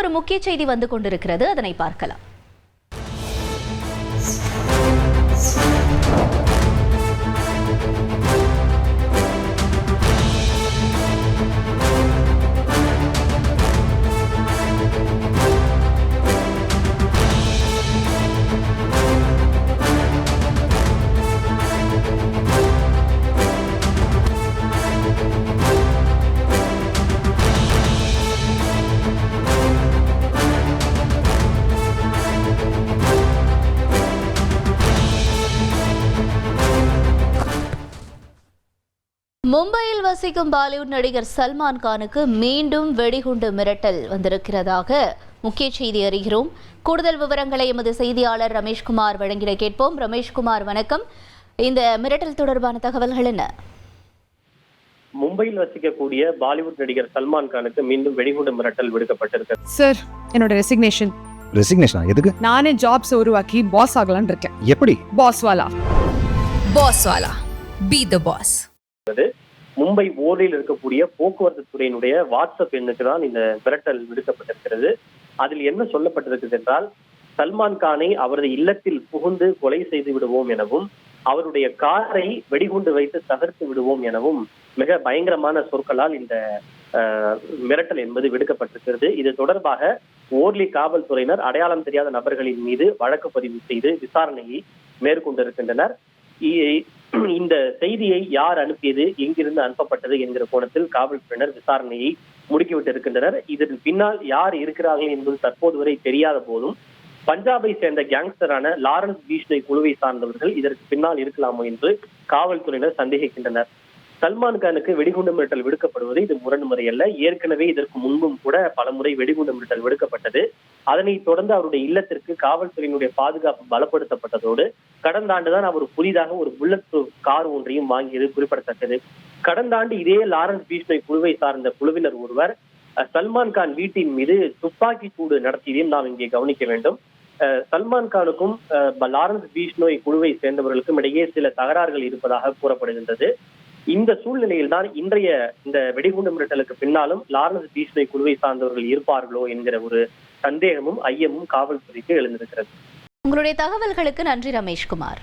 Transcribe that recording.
ஒரு முக்கிய செய்தி வந்து கொண்டிருக்கிறது. அதனை பார்க்கலாம். மும்பையில் வசிக்கும் பாலிவுட் நடிகர் சல்மான் கானுக்கு மீண்டும் வெடிகுண்டு மிரட்டல் வந்திருக்கிறதாக முக்கிய செய்தி அறிகிறோம். கூடுதல் விவரங்களை எமது செய்தியாளர் ரமேஷ்குமார் வழங்கிட கேட்போம். ரமேஷ்குமார் வணக்கம். இந்த மிரட்டல் தொடர்பான தகவல்கள் என்ன? மும்பையில் வசிக்கக்கூடிய பாலிவுட் நடிகர் சல்மான் கானுக்கு மீண்டும் வெடிகுண்டு மிரட்டல் விடுக்கப்பட்டிருக்கிறது சார் என்னோட ரெசிக்னேஷன் ரெசிக்னேஷனா எதுக்கு? நானே ஜாப்ஸ் உருவாக்கி பாஸ் ஆகலாம்னு இருக்கேன். எப்படி? பாஸ் வாலா. Boss Wala. Be the boss. Mumbai ஓரில் இருக்கக்கூடிய போக்குவரத்து துறையினுடைய வாட்ஸ்அப் எண்ணுக்கு தான் இந்த மிரட்டல் விடுக்கப்பட்டிருக்கிறது. அதில் என்ன சொல்லப்பட்டிருக்கிறது என்றால் சல்மான் கானை அவரது இல்லத்தில் புகுந்து கொலை செய்து விடுவோம் எனவும் அவருடைய காரை வெடிகுண்டு வைத்து தகர்த்து விடுவோம் எனவும் மிக பயங்கரமான சொற்களால் இந்த மிரட்டல் என்பது விடுக்கப்பட்டிருக்கிறது. இது தொடர்பாக ஓர்லி காவல்துறையினர் அடையாளம் தெரியாத நபர்களின் மீது வழக்கு பதிவு செய்து விசாரணையை மேற்கொண்டிருக்கின்றனர். இந்த செய்தியை யார் அனுப்பியது எங்கிருந்து அனுப்பப்பட்டது என்கிற கோணத்தில் காவல்துறையினர் விசாரணையை முடுக்கிவிட்டு இருக்கின்றனர் இதன் பின்னால் யார் இருக்கிறார்கள் என்பது தற்போது வரை தெரியாத போதும் பஞ்சாபை சேர்ந்த கேங்ஸ்டரான லாரன்ஸ் பீஷ்டை குழுவை சார்ந்தவர்கள் இதற்கு பின்னால் இருக்கலாமோ என்று காவல்துறையினர் சந்தேகிக்கின்றனர். சல்மான் கானுக்கு வெடிகுண்டு மிரட்டல் விடுக்கப்படுவது இது முரண்முறை அல்ல. ஏற்கனவே இதற்கு முன்பும் கூட பலமுறை வெடிகுண்டு மிரட்டல் விடுக்கப்பட்டது. அதனை தொடர்ந்து அவருடைய இல்லத்திற்கு காவல்துறையினுடைய பாதுகாப்பு பலப்படுத்தப்பட்டதோடு கடந்த ஆண்டுதான் அவர் புதிதாக ஒரு புல்லட் கார் ஒன்றையும் வாங்கியது குறிப்பிடத்தக்கது. கடந்த ஆண்டு இதே லாரன்ஸ் பீஷ்மை குழுவை சார்ந்த குழுவினர் ஒருவர் சல்மான் கான் வீட்டின் மீது துப்பாக்கி சூடு நடத்தியதையும் நாம் இங்கே கவனிக்க வேண்டும். அஹ், சல்மான் கானுக்கும் லாரன்ஸ் பீஷ்னோய் குழுவை சேர்ந்தவர்களுக்கும் இடையே சில தகராறுகள் இருப்பதாக கூறப்படுகின்றது. இந்த சூழ்நிலையில் தான் இன்றைய இந்த வெடிகுண்டு மிரட்டலுக்கு பின்னாலும் லாரன்ஸ் பீஷ்னோய் குழுவை சார்ந்தவர்கள் இருப்பார்களோ என்கிற ஒரு சந்தேகமும் ஐயமும் காவல்துறைக்கு எழுந்திருக்கிறது. உங்களுடைய தகவல்களுக்கு நன்றி ரமேஷ்குமார்.